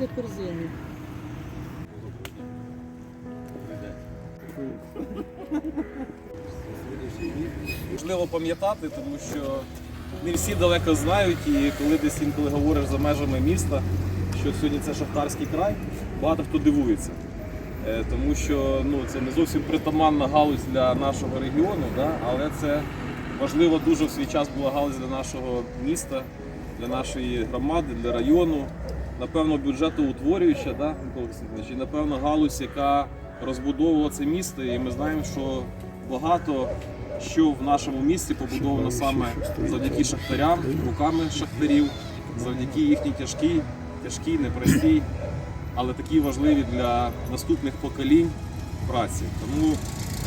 буде корзини. Важливо пам'ятати, тому що не всі далеко знають, і коли десь інколи говориш за межами міста, що сьогодні це шахтарський край, багато хто дивується. Е, Тому що ну, це не зовсім притаманна галузь для нашого регіону, да? але це важливо дуже в свій час була галузь для нашого міста, для нашої громади, для району. Напевно, бюджетоутворююча, да, і напевно галузь, яка розбудовувала це місто. І ми знаємо, що багато що в нашому місті побудовано саме завдяки шахтарям, руками шахтарів, завдяки їхній тяжкій, тяжкій, непростій, але такі важливі для наступних поколінь праці. Тому,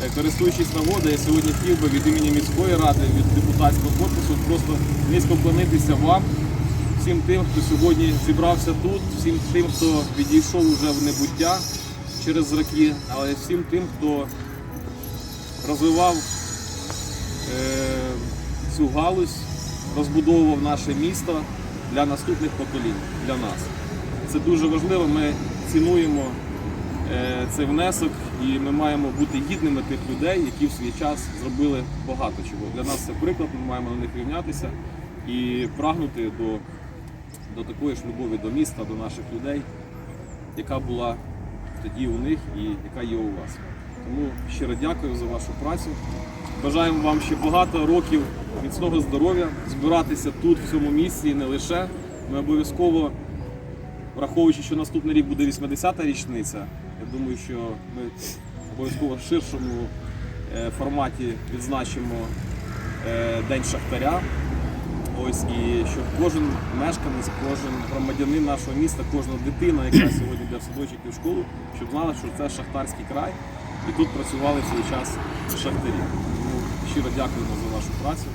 е, користуючись нагодою, я сьогодні хотів би від імені міської ради, від депутатського корпусу просто низько вклонитися вам, всім тим, хто сьогодні зібрався тут, всім тим, хто відійшов уже в небуття через роки, але всім тим, хто розвивав е, цю галузь, розбудовував наше місто для наступних поколінь, для нас. Це дуже важливо. Ми цінуємо е, цей внесок і ми маємо бути гідними тих людей, які в свій час зробили багато чого. Для нас це приклад, ми маємо на них рівнятися і прагнути до, до такої ж любові до міста, до наших людей, яка була тоді у них і яка є у вас. Тому щиро дякую за вашу працю. Бажаємо вам ще багато років міцного здоров'я, збиратися тут, в цьому місці, і не лише. Ми обов'язково, враховуючи, що наступний рік буде 80-та річниця, я думаю, що ми обов'язково в ширшому е, форматі відзначимо е, День Шахтаря. Ось і щоб кожен мешканець, кожен громадянин нашого міста, кожна дитина, яка сьогодні йде в садочок і в школу, щоб знала, що це шахтарський край, і тут працювали цей час шахтарі. Тому щиро дякуємо за вашу працю.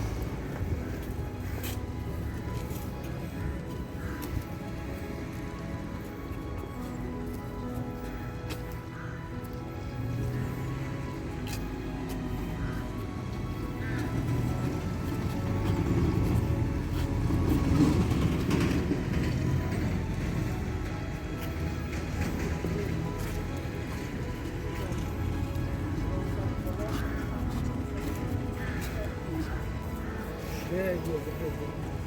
Very 的